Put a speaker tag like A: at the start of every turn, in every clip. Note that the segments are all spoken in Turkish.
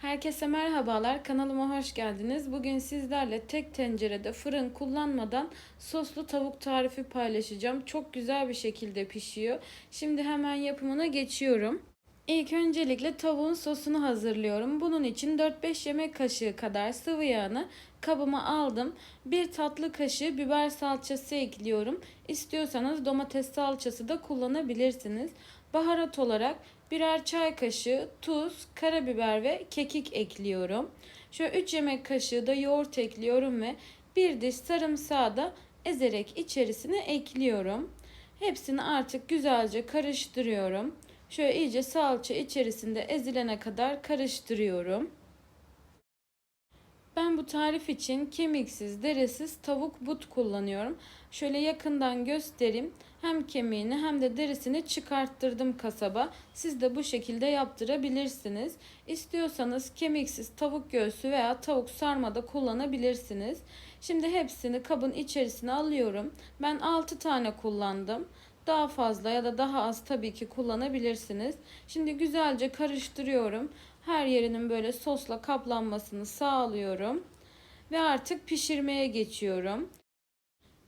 A: Herkese merhabalar. Kanalıma hoş geldiniz. Bugün sizlerle tek tencerede fırın kullanmadan soslu tavuk tarifi paylaşacağım. Çok güzel bir şekilde pişiyor. Şimdi hemen yapımına geçiyorum. İlk öncelikle tavuğun sosunu hazırlıyorum. Bunun için 4-5 yemek kaşığı kadar sıvı yağını kabıma aldım. Bir tatlı kaşığı biber salçası ekliyorum. İstiyorsanız domates salçası da kullanabilirsiniz. Baharat olarak birer çay kaşığı tuz, karabiber ve kekik ekliyorum. Şöyle 3 yemek kaşığı da yoğurt ekliyorum ve bir diş sarımsağı da ezerek içerisine ekliyorum. Hepsini artık güzelce karıştırıyorum. Şöyle iyice salça içerisinde ezilene kadar karıştırıyorum. Ben bu tarif için kemiksiz, deresiz tavuk but kullanıyorum. Şöyle yakından göstereyim. Hem kemiğini hem de derisini çıkarttırdım kasaba. Siz de bu şekilde yaptırabilirsiniz. İstiyorsanız kemiksiz tavuk göğsü veya tavuk sarma da kullanabilirsiniz. Şimdi hepsini kabın içerisine alıyorum. Ben 6 tane kullandım. Daha fazla ya da daha az tabii ki kullanabilirsiniz. Şimdi güzelce karıştırıyorum. Her yerinin böyle sosla kaplanmasını sağlıyorum. Ve artık pişirmeye geçiyorum.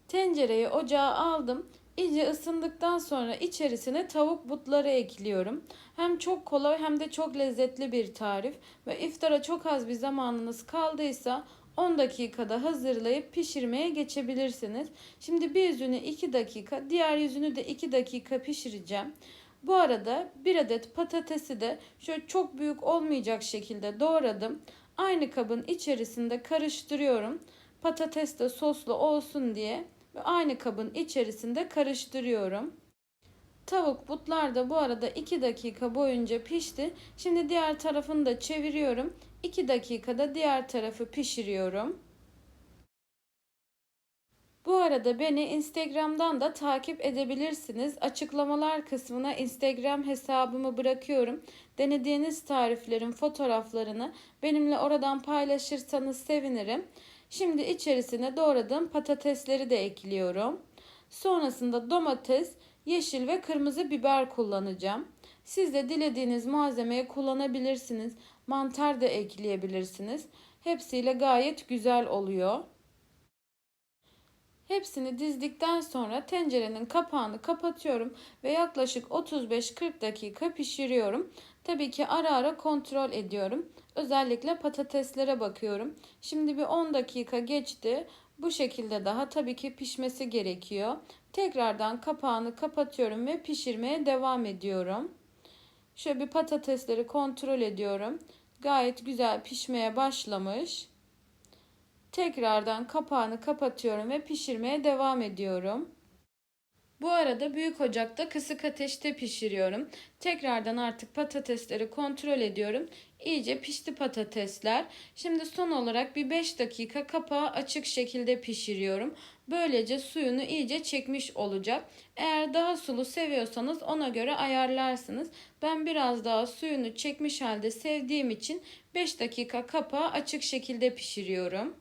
A: Tencereyi ocağa aldım. İyice ısındıktan sonra içerisine tavuk butları ekliyorum. Hem çok kolay hem de çok lezzetli bir tarif. Ve iftara çok az bir zamanınız kaldıysa 10 dakikada hazırlayıp pişirmeye geçebilirsiniz. Şimdi bir yüzünü 2 dakika, diğer yüzünü de 2 dakika pişireceğim. Bu arada bir adet patatesi de şöyle çok büyük olmayacak şekilde doğradım. Aynı kabın içerisinde karıştırıyorum. Patates de soslu olsun diye aynı kabın içerisinde karıştırıyorum. Tavuk butlar da bu arada 2 dakika boyunca pişti. Şimdi diğer tarafını da çeviriyorum. 2 dakikada diğer tarafı pişiriyorum. Bu arada beni Instagram'dan da takip edebilirsiniz. Açıklamalar kısmına Instagram hesabımı bırakıyorum. Denediğiniz tariflerin fotoğraflarını benimle oradan paylaşırsanız sevinirim. Şimdi içerisine doğradığım patatesleri de ekliyorum. Sonrasında domates, yeşil ve kırmızı biber kullanacağım. Siz de dilediğiniz malzemeyi kullanabilirsiniz. Mantar da ekleyebilirsiniz. Hepsiyle gayet güzel oluyor. Hepsini dizdikten sonra tencerenin kapağını kapatıyorum ve yaklaşık 35-40 dakika pişiriyorum. Tabii ki ara ara kontrol ediyorum. Özellikle patateslere bakıyorum. Şimdi bir 10 dakika geçti. Bu şekilde daha tabii ki pişmesi gerekiyor. Tekrardan kapağını kapatıyorum ve pişirmeye devam ediyorum. Şöyle bir patatesleri kontrol ediyorum. Gayet güzel pişmeye başlamış. Tekrardan kapağını kapatıyorum ve pişirmeye devam ediyorum. Bu arada büyük ocakta kısık ateşte pişiriyorum. Tekrardan artık patatesleri kontrol ediyorum. İyice pişti patatesler. Şimdi son olarak bir 5 dakika kapağı açık şekilde pişiriyorum. Böylece suyunu iyice çekmiş olacak. Eğer daha sulu seviyorsanız ona göre ayarlarsınız. Ben biraz daha suyunu çekmiş halde sevdiğim için 5 dakika kapağı açık şekilde pişiriyorum.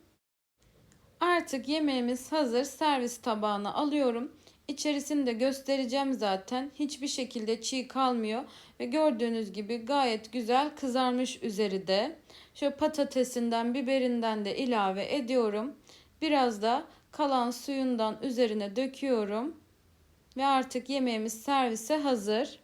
A: Artık yemeğimiz hazır. Servis tabağına alıyorum. İçerisini de göstereceğim zaten. Hiçbir şekilde çiğ kalmıyor. Ve gördüğünüz gibi gayet güzel kızarmış üzeri de. Şöyle patatesinden, biberinden de ilave ediyorum. Biraz da kalan suyundan üzerine döküyorum. Ve artık yemeğimiz servise hazır.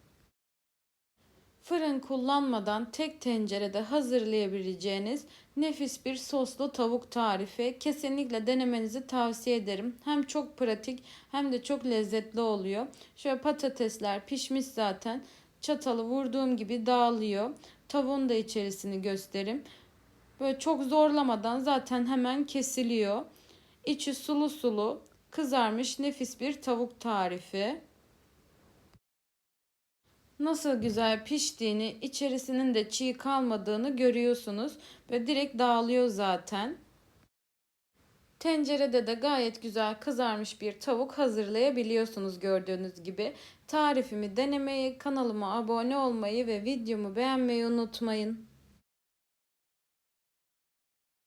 A: Fırın kullanmadan tek tencerede hazırlayabileceğiniz nefis bir soslu tavuk tarifi. Kesinlikle denemenizi tavsiye ederim. Hem çok pratik hem de çok lezzetli oluyor. Şöyle patatesler pişmiş zaten. Çatalı vurduğum gibi dağılıyor. Tavuğun da içerisini göstereyim. Böyle çok zorlamadan zaten hemen kesiliyor. İçi sulu sulu kızarmış nefis bir tavuk tarifi nasıl güzel piştiğini, içerisinin de çiğ kalmadığını görüyorsunuz ve direkt dağılıyor zaten. Tencerede de gayet güzel kızarmış bir tavuk hazırlayabiliyorsunuz gördüğünüz gibi. Tarifimi denemeyi, kanalıma abone olmayı ve videomu beğenmeyi unutmayın.